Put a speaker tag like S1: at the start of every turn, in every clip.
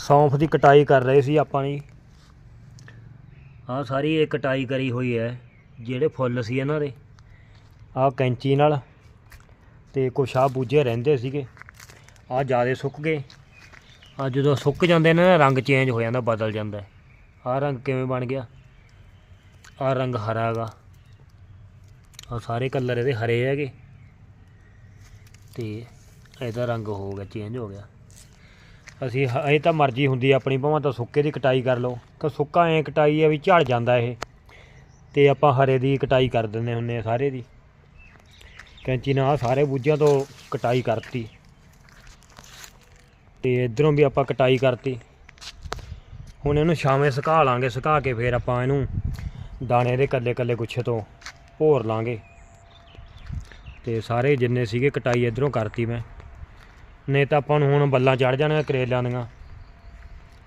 S1: ਸੌਂਫ ਦੀ ਕਟਾਈ ਕਰ ਰਹੇ ਸੀ ਆਪਾਂ ਜੀ ਆਹ ਸਾਰੀ ਇਹ ਕਟਾਈ ਕਰੀ ਹੋਈ ਹੈ ਜਿਹੜੇ ਫੁੱਲ ਸੀ ਇਹਨਾਂ ਦੇ। ਆਹ ਕੈਂਚੀ ਨਾਲ ਤੇ ਕੁਛ ਆਹ ਬੂਝੇ ਰਹਿੰਦੇ ਸੀਗੇ। ਆਹ ਜਿਆਦੇ ਸੁੱਕ ਗਏ। ਆ ਜਦੋਂ ਸੁੱਕ ਜਾਂਦੇ ਨੇ ਰੰਗ ਚੇਂਜ ਹੋ ਜਾਂਦਾ ਬਦਲ ਜਾਂਦਾ ਆਹ ਰੰਗ ਕਿਵੇਂ ਬਣ ਗਿਆ? ਆਹ ਰੰਗ ਹਰਾ ਹੈਗਾ। ਆ ਸਾਰੇ ਕਲਰ ਇਹਦੇ ਹਰੇ ਹੈਗੇ। ਤੇ ਇਹਦਾ ਰੰਗ ਹੋ ਗਿਆ ਚੇਂਜ ਹੋ ਗਿਆ। ਅਸੀਂ ਹ- ਇਹ ਤਾਂ ਮਰਜ਼ੀ ਹੁੰਦੀ ਆ ਆਪਣੀ, ਭਾਵੇਂ ਤਾਂ ਸੁੱਕੇ ਦੀ ਕਟਾਈ ਕਰ ਲਓ। ਕਿ ਸੁੱਕਾ ਐਂ ਕਟਾਈ ਆ ਵੀ ਝੜ ਜਾਂਦਾ ਇਹ। ਤੇ ਆਪਾਂ ਹਰੇ ਦੀ ਕਟਾਈ ਕਰ ਦਿੰਦੇ ਹੁੰਨੇ ਆ ਸਾਰੇ ਦੀ। ਕੈਂਚੀ ਨਾਲ ਆਹ ਸਾਰੇ ਬੂਝਿਆਂ ਤੋਂ ਕਟਾਈ ਕਰਤੀ। ਤੇ ਇਧਰੋਂ ਵੀ ਆਪਾਂ ਕਟਾਈ ਕਰਤੀ। ਹੁਣ ਇਹਨੂੰ ਛਾਵੇਂ ਸੁਕਾ ਲਾਂਗੇ, ਸੁਕਾ ਕੇ ਫਿਰ ਆਪਾਂ ਇਹਨੂੰ ਦਾਣੇ ਦੇ ਕੱਲੇ ਕੱਲੇ ਗੁੱਛੇ ਤੋਂ ਭੋਰ ਲਾਂਗੇ। ਤੇ ਸਾਰੇ ਜਿੰਨੇ ਸੀਗੇ ਕਟਾਈ ਇਧਰੋਂ ਕਰਤੀ ਮੈਂ। ਨਹੀਂ ਤਾਂ ਆਪਾਂ ਨੂੰ ਹੁਣ ਬੱਲਾਂ ਚੜ ਜਾਣਗੀਆਂ ਕਰੇਲਿਆਂ ਦੀਆਂ।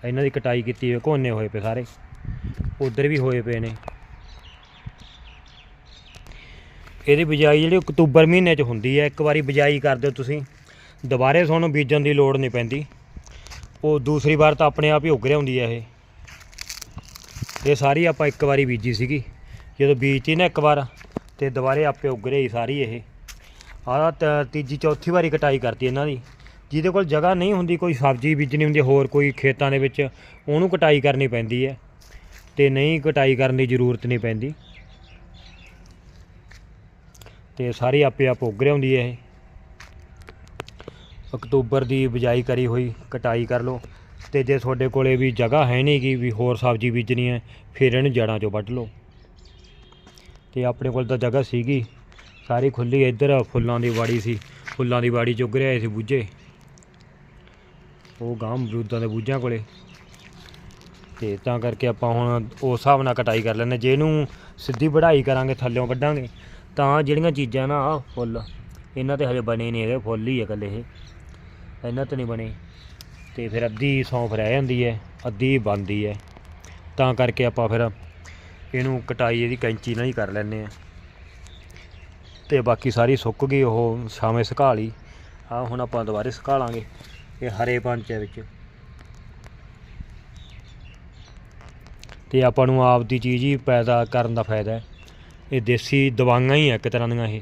S1: ਇਹਨਾਂ ਦੀ ਕਟਾਈ ਕੀਤੀ ਹੋਈ, ਕੋਨੇ ਹੋਏ ਪਏ ਸਾਰੇ। ਉਧਰ ਵੀ ਹੋਏ ਪਏ ਨੇ। ਇਹਦੀ ਬਿਜਾਈ ਜਿਹੜੀ ਅਕਤੂਬਰ ਮਹੀਨੇ 'ਚ ਹੁੰਦੀ ਹੈ। ਇੱਕ ਵਾਰੀ ਬਿਜਾਈ ਕਰ ਦਿਓ ਤੁਸੀਂ। ਦੁਬਾਰੇ ਤੁਹਾਨੂੰ ਬੀਜਣ ਦੀ ਲੋੜ ਨਹੀਂ ਪੈਂਦੀ। ਉਹ ਦੂਸਰੀ ਵਾਰ ਤਾਂ ਆਪਣੇ ਆਪ ਹੀ ਉੱਗ ਹੁੰਦੀ ਹੈ ਇਹ। ਇਹ ਸਾਰੀ ਆਪਾਂ ਇੱਕ ਵਾਰੀ ਬੀਜੀ ਸੀਗੀ। ਜਦੋਂ ਬੀਜਤੀ ਨਾ ਇੱਕ ਵਾਰ, ਤੇ ਦੁਬਾਰੇ ਆਪੇ ਉੱਗ ਰਹੀ ਸਾਰੀ ਇਹ। ਆਹ ਤੀਜੀ, ਚੌਥੀ ਵਾਰੀ ਕਟਾਈ ਕਰਤੀ ਇਹਨਾਂ ਦੀ। ਜਿਹਦੇ ਕੋਲ ਜਗ੍ਹਾ ਨਹੀਂ ਹੁੰਦੀ, ਕੋਈ ਸਬਜ਼ੀ ਬੀਜਣੀ ਹੁੰਦੀ, ਹੋਰ ਕੋਈ ਖੇਤਾਂ ਦੇ ਵਿੱਚ, ਉਹਨੂੰ ਕਟਾਈ ਕਰਨੀ ਪੈਂਦੀ ਹੈ। ਤੇ ਨਹੀਂ ਕਟਾਈ ਕਰਨ ਦੀ ਜ਼ਰੂਰਤ ਨਹੀਂ ਪੈਂਦੀ। ਤੇ ਸਾਰੀ ਆਪੇ ਆਪ ਉੱਗ ਹੁੰਦੀ ਹੈ ਇਹ। ਅਕਤੂਬਰ ਦੀ ਬਿਜਾਈ ਕਰੀ ਹੋਈ, ਕਟਾਈ ਕਰ ਲਓ। ਤੇ ਜੇ ਤੁਹਾਡੇ ਕੋਲੇ ਵੀ ਜਗ੍ਹਾ ਹੈ ਨਹੀਂ ਕਿ ਵੀ ਹੋਰ ਸਬਜ਼ੀ ਬੀਜਣੀ ਹੈ, ਫਿਰ ਇਹਨੂੰ ਜੜਾਂ ਚੋਂ ਵੱਢ ਲਓ। ਤੇ ਆਪਣੇ ਕੋਲ ਤਾਂ ਜਗ੍ਹਾ ਸੀਗੀ। ਸਾਰੀ ਖੁੱਲੀ ਇੱਧਰ ਫੁੱਲਾਂ ਦੀ ਬਾੜੀ ਸੀ। ਫੁੱਲਾਂ ਦੀ ਬਾੜੀ ਚੁੱਗ ਰਿਹਾ ਸੀ ਬੂਝੇ। ਉਹ ਗਾਂ ਅਮਰੂਦਾਂ ਦੇ ਬੂਝਾਂ ਕੋਲੇ। ਤੇ ਤਾਂ ਕਰਕੇ ਆਪਾਂ ਹੁਣ ਉਸ ਹਿਸਾਬ ਨਾਲ ਕਟਾਈ ਕਰ ਲੈਂਦੇ ਜੇ ਇਹਨੂੰ ਸਿੱਧੀ ਵਢਾਈ ਕਰਾਂਗੇ, ਥੱਲਿਓਂ ਕੱਢਾਂਗੇ, ਤਾਂ ਜਿਹੜੀਆਂ ਚੀਜ਼ਾਂ ਨਾ ਆਹ ਫੁੱਲ, ਇਹਨਾਂ ਤੇ ਹਜੇ ਬਣੇ ਨਹੀਂ ਹੈਗੇ, ਫੁੱਲ ਹੀ ਹੈ ਇਕੱਲੇ ਇਹ। ਇਹਨਾਂ ਤੇ ਨਹੀਂ ਬਣੇ। ਤੇ ਫਿਰ ਅੱਧੀ ਸੌਂਫ ਰਹਿ ਜਾਂਦੀ ਹੈ, ਅੱਧੀ ਬਣਦੀ ਹੈ। ਤਾਂ ਕਰਕੇ ਆਪਾਂ ਫਿਰ ਇਹਨੂੰ ਕਟਾਈ ਇਹਦੀ ਕੈਂਚੀ ਨਾਲ ਹੀ ਕਰ ਲੈਂਦੇ ਆ ਤੇ ਬਾਕੀ ਸਾਰੀ ਸੁੱਕ ਗਈ, ਉਹ ਛਾਵੇਂ ਸੁਕਾ ਲਈ। ਆ ਹੁਣ ਆਪਾਂ ਦੁਬਾਰੇ ਸੁਕਾ ਲਾਂਗੇ। ਇਹ ਹਰੇ ਪੰਚ ਹੈ ਵਿੱਚ। ਤੇ ਆਪਾਂ ਨੂੰ ਆਪ ਦੀ ਚੀਜ਼ ਹੀ ਪੈਦਾ ਕਰਨ ਦਾ ਫਾਇਦਾ ਹੈ। ਇਹ ਦੇਸੀ ਦਵਾਈਆਂ ਹੀ ਆ ਇੱਕ ਤਰ੍ਹਾਂ ਦੀਆਂ ਇਹ।